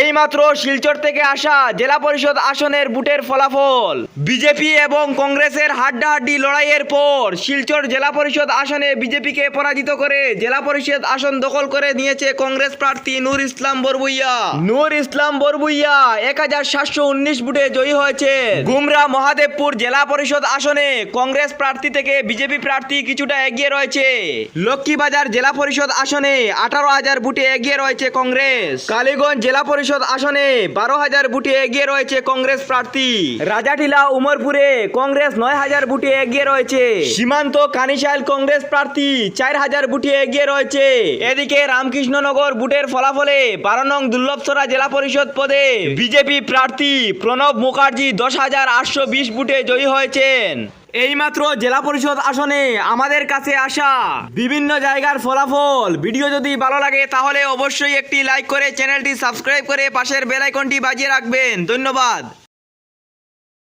এইমাত্র শিলচর থেকে আসা জেলা পরিষদ আসনের বুটের ফলাফল। বিজেপি এবং কংগ্রেসের হাড্ডাহাড্ডি লড়াইয়ের পর শিলচর জেলা পরিষদ আসনে বিজেপিকে পরাজিত করে জেলা পরিষদ আসন দখল করে নিয়েছে কংগ্রেস প্রার্থী নূর ইসলাম বরবুইয়া। নূর ইসলাম বরবুইয়া এক হাজার সাতশো উনিশ বুটে জয়ী হয়েছে গুমরা মহাদেবপুর জেলা পরিষদ আসনে কংগ্রেস প্রার্থী থেকে বিজেপি প্রার্থী কিছুটা এগিয়ে রয়েছে। লক্ষ্মীবাজার জেলা পরিষদ আসনে আঠারো হাজার বুটে এগিয়ে রয়েছে কংগ্রেস। কালীগঞ্জ জেলা পরিষদ আসনে বারো হাজার বুটে এগিয়ে রয়েছে কংগ্রেস প্রার্থী। রাজাটিলা উমরপুরে কংগ্রেস নয় হাজার বুটে এগিয়ে রয়েছে। সীমান্ত কানিশাইল কংগ্রেস প্রার্থী চার হাজার বুটে এগিয়ে রয়েছে। এদিকে রামকৃষ্ণনগর বুটের ফলাফলে বারো নং দুর্লভসরা জেলা পরিষদ পদে বিজেপি প্রার্থী প্রণব মুখার্জি দশ হাজার আটশো বিশ বুটে জয়ী হয়েছেন। এইমাত্র জেলা পরিষদ আসনে আমাদের কাছে আসা বিভিন্ন জায়গার ফলাফল। ভিডিও যদি ভালো লাগে, তাহলে অবশ্যই একটি লাইক করে চ্যানেলটি সাবস্ক্রাইব করে পাশের বেলাইকনটি বাজিয়ে রাখবেন। ধন্যবাদ।